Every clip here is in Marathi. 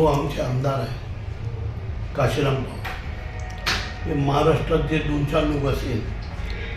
जो आमचे आमदार आहे. काशीराम भाऊ हे महाराष्ट्रात जे दोन चार लोक असेल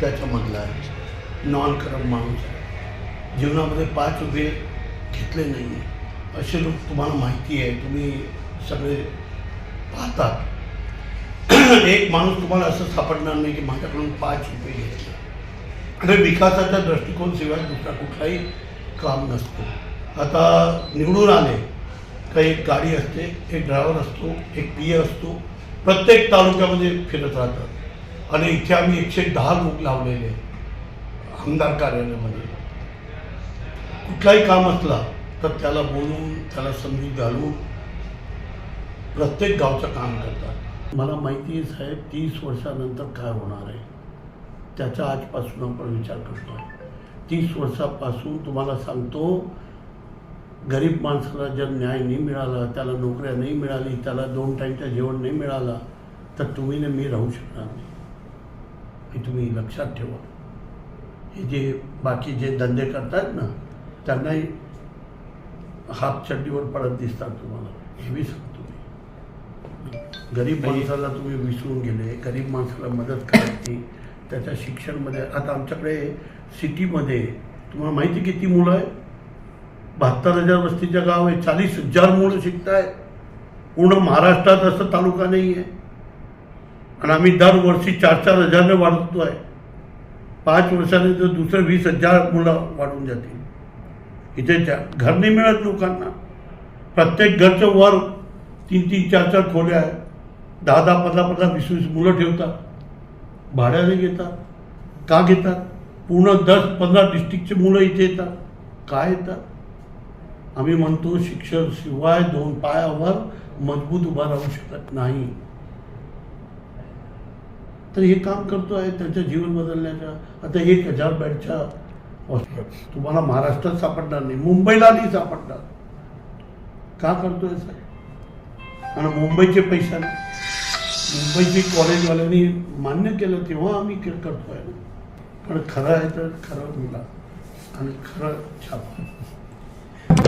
त्याच्यामधला आहे. नॉन करम माणूस आहे. जीवनामध्ये पाच रुपये घेतले नाही आहे असे लोक तुम्हाला माहिती आहे. तुम्ही सगळे पाहतात. एक माणूस तुम्हाला असं सापडणार नाही की माझ्याकडून पाच रुपये घेतले. आणि विकासाच्या दृष्टिकोन शिवाय दुसरा कुठलाही काम नसतो. आता निवडून आले. का एक गाडी असते एक ड्रायव्हर असतो एक पी ए असतो प्रत्येक तालुक्यामध्ये फिरत राहतात. आणि इथे आम्ही एकशे दहा लोक लावलेले आमदार कार्यालयामध्ये. कुठलाही काम असला तर त्याला बोलून त्याला समजून घालून प्रत्येक गावचं काम करतात. मला माहिती आहे साहेब तीस वर्षानंतर काय होणार आहे? त्याचा आजपासून आपण विचार करतो तीस वर्षापासून तुम्हाला सांगतो गरीब माणसाला जर न्याय नाही मिळाला त्याला नोकऱ्या नाही मिळाली त्याला दोन टाईमचं जेवण नाही मिळाला तर तुम्ही ना मी राहू शकणार नाही. हे तुम्ही लक्षात ठेवा. हे जे बाकी जे धंदे करतात ना त्यांनाही हात चड्डीवर पडत दिसतात तुम्हाला. हे बी सांगतो मी. गरीब माणसाला तुम्ही विसरून गेले गरीब माणसाला मदत करायची त्याच्या शिक्षणमध्ये आता आमच्याकडे सिटीमध्ये तुम्हाला माहिती किती मुलं आहे बहात्तर हजार वस्तीचं गाव आहे. चाळीस हजार मुलं शिकत आहे पूर्ण महाराष्ट्रात असं तालुका नाही आहे आणि आम्ही दरवर्षी चार चार हजारने वाढवतो आहे पाच वर्षाने जर दुसरं वीस हजार मुलं वाढून जातील. इथे घर नाही मिळत लोकांना. प्रत्येक घरचं वर तीन तीन चार चार खोल्या आहेत. दहा दहा पंधरा पंधरा वीस वीस मुलं ठेवतात. भाड्याने घेतात. का घेतात? पूर्ण दस पंधरा डिस्ट्रिक्टचे मुलं इथे येतात. का येतात? आम्ही म्हणतो शिक्षण शिवाय दोन पायावर मजबूत उभा राहू शकत नाही. तर हे काम करतो आहे त्यांचं जीवन बदलण्याच्या आता एक हजार बेडच्या हॉस्पिटल तुम्हाला महाराष्ट्रात सापडणार नाही मुंबईला नाही सापडणार. का करतोय साहेब? आणि मुंबईचे पैसे मुंबईचे कॉलेजवाल्यांनी मान्य केलं तेव्हा आम्ही करतोय. कारण पण खरं आहे तर खरं बोला आणि खरं छापा.